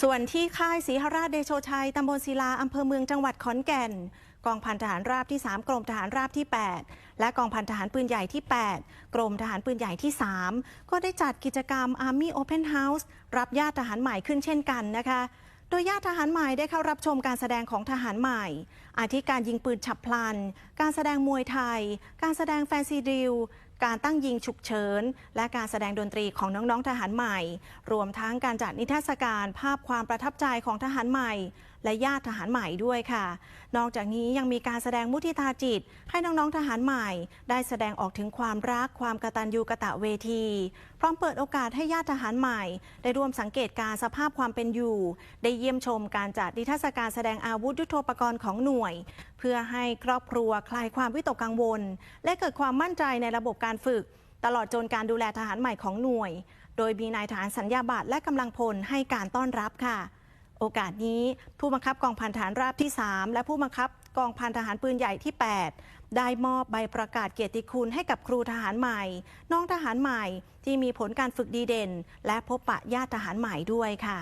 ส่วนที่ค่ายศรีหราชเดโชชัยตำบลศิลาอำเภอเมืองจังหวัดขอนแก่น กองพันทหารราบที่ 3 กรมทหารราบที่ 8 และกองพันทหารปืนใหญ่ที่ 8 กรมทหารปืนใหญ่ที่ 3 ก็ได้จัดกิจกรรม Army Open House รับญาติทหารใหม่ขึ้นเช่นกันนะคะ โดยญาติทหารใหม่ได้เข้ารับชมการแสดงของทหารใหม่ อาทิการยิงปืนฉับพลัน การแสดงมวยไทย การแสดงแฟนซีดิล การตั้งยิงฉุกเฉิน และการแสดงดนตรีของน้องๆทหารใหม่ รวมทั้งการจัดนิทรรศการภาพความประทับใจของทหารใหม่ และญาติทหารใหม่ด้วยค่ะ นอกจากนี้ยังมีการแสดงมุทิตาจิต ให้น้องๆทหารใหม่ ได้แสดงออกถึงความรักความกตัญญูกะตะเวที พร้อมเปิดโอกาสให้ญาติทหารใหม่ ได้ร่วมสังเกตการสภาพความเป็นอยู่ ได้เยี่ยมชมการจัดนิทรรศการแสดงอาวุธยุทโธปกรณ์ของหน่วย เพื่อให้ครอบครัวคลายความวิตกกังวล และเกิดความมั่นใจในระบบการการฝึก ตลอดจนการดูแลทหารใหม่ของหน่วย โดยมีนายทหารสัญญาบัตรและกำลังพลให้การต้อนรับค่ะ โอกาสนี้ผู้บังคับกองพันฐานราบที่ 3 และผู้บังคับกองพันทหารปืนใหญ่ที่ 8 ได้มอบใบประกาศเกียรติคุณให้กับครูทหารใหม่ น้องทหารใหม่ที่มีผลการฝึกดีเด่น และพบปะญาติทหารใหม่ด้วยค่ะ